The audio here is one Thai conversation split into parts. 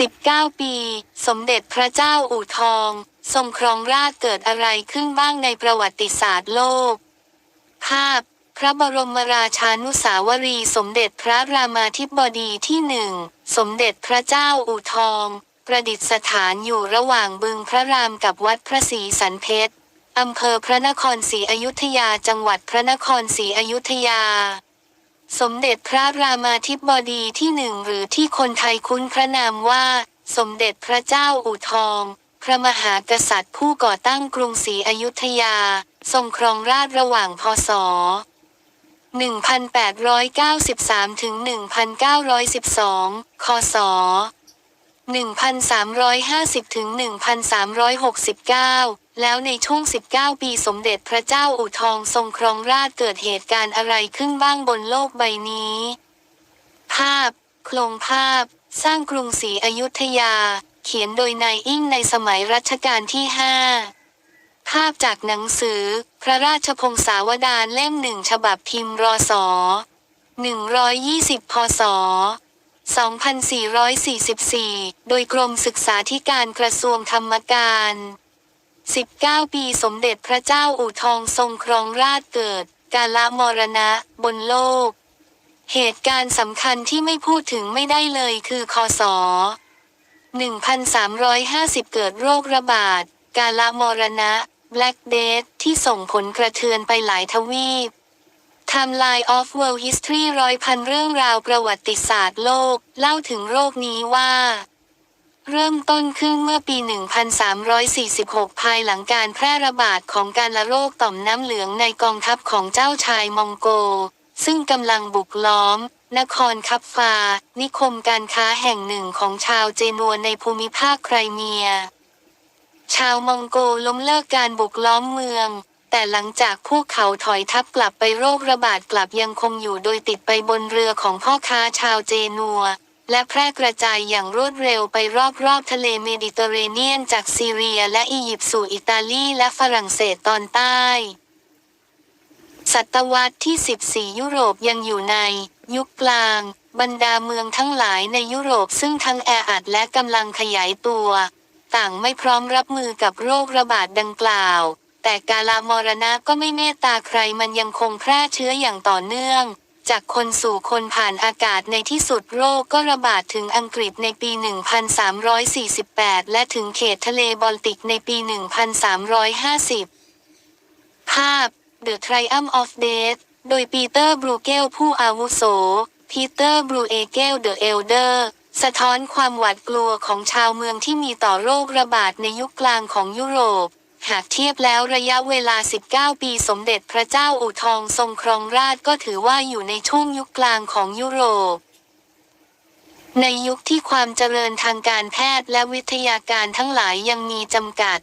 19 ปี สมเด็จพระเจ้าอู่ทอง ทรงครองราชเกิดอะไรขึ้นบ้างในประวัติศาสตร์โลก ภาพ พระบรมราชานุสาวรีสมเด็จพระรามาธิบดีที่หนึ่ง สมเด็จพระเจ้าอู่ทอง ประดิษฐานอยู่ระหว่างบึงพระรามกับวัดพระศรีสันเพชรอำเภอพระนครศรีอยุธยาจังหวัดพระนครศรีอยุธยา สมเด็จพระรามาธิบดีที่หนึ่งหรือที่คนไทยคุ้นพระนามว่า สมเด็จพระเจ้าอู่ทอง พระมหากษัตริย์ผู้ก่อตั้งกรุงศรีอยุธยา ทรงครองราชระหว่างพศ 1893 ถึง 1912 คศ 1350 ถึง 1369 แล้วในช่วง 19 ปีสมเด็จพระเจ้าอู่ทองทรงครองราชเกิดเหตุการณ์อะไรขึ้นบ้างบนโลกใบนี้ ภาพ โครงภาพ สร้างกรุงศรีอยุธยา เขียนโดยนายอิ่งในสมัยรัชกาลที่ 5 ภาพจากหนังสือ พระราชพงศาวดารเล่มหนึ่งฉบับพิมพ์รอสอ120 พศ 2444 โดยกรมศึกษาธิการกระทรวงธรรมการ 19 ปีสมเด็จพระเจ้าอู่ทองทรงครองราชเกิด กาลมรณะ บนโลก เหตุการณ์สำคัญที่ไม่พูดถึงไม่ได้เลยคือคศ1350 เกิดโรคระบาด กาลมรณะ Black Death ที่ส่งผลกระเทือนไปหลายทวีป Timeline of World History ร้อยพันเรื่องราวประวัติศาสตร์โลก เล่าถึงโรคนี้ว่า เริ่มต้นขึ้นเมื่อปี 1346 ภายหลังการแพร่ระบาดของการละโรคต่อมน้ำเหลืองในกองทัพของเจ้าชายมองโก ซึ่งกำลังบุกล้อม นครคับฟา นิคมการค้าแห่งหนึ่งของชาวเจนัวในภูมิภาคไครเมีย ชาวมองโกล้มเลิกการบุกล้อมเมือง แต่หลังจากพวกเขาถอยทัพกลับไปโรคระบาดกลับยังคงอยู่โดยติดไปบนเรือของพ่อค้าชาวเจนัว และแพร่กระจายอย่างรวดเร็วไปรอบๆทะเลเมดิเตอร์เรเนียนจากซีเรียและอียิปต์สู่อิตาลีและฝรั่งเศสตอนใต้ ศตวรรษที่ 14 ยุโรปยังอยู่ใน ยุคกลาง บรรดาเมืองทั้งหลายในยุโรปซึ่งทั้งแออัดและกำลังขยายตัว ต่างไม่พร้อมรับมือกับโรคระบาดดังกล่าว แต่กาลามรณะก็ไม่เมตตาใครมันยังคงแพร่เชื้ออย่างต่อเนื่อง จากคนสู่คนผ่านอากาศในที่สุดโรคก็ระบาดถึงอังกฤษในปี 1348 และถึงเขตทะเลบอลติกในปี 1350 ภาพ The Triumph of Death โดยปีเตอร์บรูเกลผู้อาวุโสปีเตอร์บรูเอเกลเดอะเอลเดอร์ สะท้อนความหวาดกลัวของชาวเมืองที่มีต่อโรคระบาดในยุคกลางของยุโรป หากเทียบแล้วระยะเวลา 19 ปีสมเด็จพระเจ้าอู่ทองทรงครองราชก็ถือว่าอยู่ในช่วงยุคกลางของยุโรป ในยุคที่ความเจริญทางการแพทย์และวิทยาการทั้งหลายยังมีจำกัด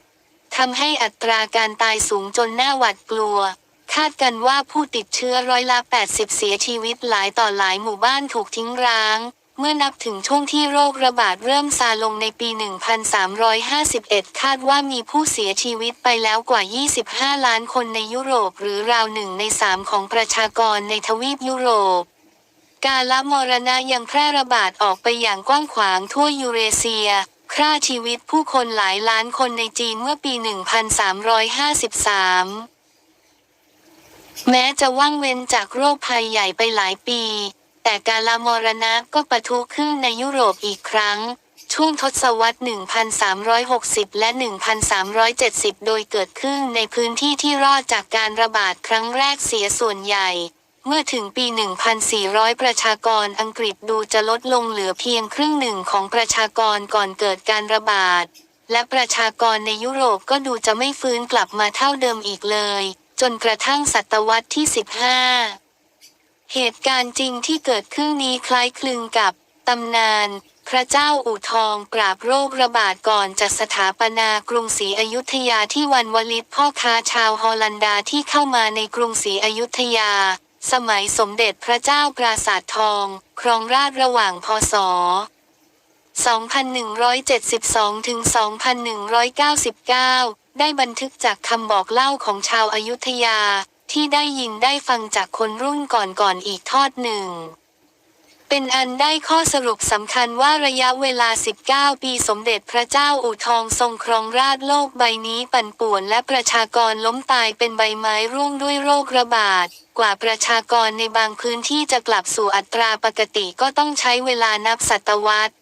ทำให้อัตราการตายสูงจนน่าหวาดกลัว คาดกันว่าผู้ติดเชื้อร้อยละ 80 เสียชีวิตหลายต่อหลายหมู่บ้านถูกทิ้งร้าง เมื่อนับถึงช่วงที่โรคระบาดเริ่มซาลงในปี 1351 คาดว่ามีผู้เสียชีวิตไปแล้วกว่า 25 ล้านคนในยุโรปหรือราวหนึ่งในสามของประชากรในทวีปยุโรป การละมรณะยังแพร่ระบาดออกไปอย่างกว้างขวางทั่วยูเรเซียฆ่าชีวิตผู้คนหลายล้านคนในจีนเมื่อปี 1353 แม้จะว่างเว้นจากโรคภัยใหญ่ไปหลายปี แต่การละมรณะก็ปะทุขึ้นในยุโรปอีกครั้ง ช่วงทศวรรษ 1360 และ 1370 โดยเกิดขึ้นในพื้นที่ที่รอดจากการระบาดครั้งแรกเสียส่วนใหญ่ เมื่อถึงปี 1400 ประชากรอังกฤษดูจะลดลงเหลือเพียงครึ่งหนึ่งของประชากรก่อนเกิดการระบาด และประชากรในยุโรปก็ดูจะไม่ฟื้นกลับมาเท่าเดิมอีกเลย จนกระทั่งศตวรรษที่ 15 เหตุการณ์จริงที่เกิดขึ้นนี้คล้ายคลึงกับตำนาน พระเจ้าอู่ทองปราบโรคระบาดก่อนจัดสถาปนากรุงศรีอยุธยาที่วันวลิตพ่อค้าชาวฮอลันดาที่เข้ามาในกรุงศรีอยุธยา สมัยสมเด็จพระเจ้าปราสาททอง ครองราชระหว่างพศ2172ถึง2199 ได้บันทึกจากคำบอกเล่าของชาวอายุทยา ที่ได้ยินได้ฟังจากคนรุ่นก่อนๆออีกทอดหนึ่ง เป็นอันได้ข้อสรุปสำคัญว่าระยะเวลา 19 ปีสมเด็จพระเจ้าอู่ทองทรงครองราชโลกใบนี้ปั่นป่วนและประชากรล้มตายเป็นใบไม้ร่วงด้วยโรคระบาด กว่าประชากรในบางพื้นที่จะกลับสู่อัตราปกติก็ต้องใช้เวลานับศตวรรษ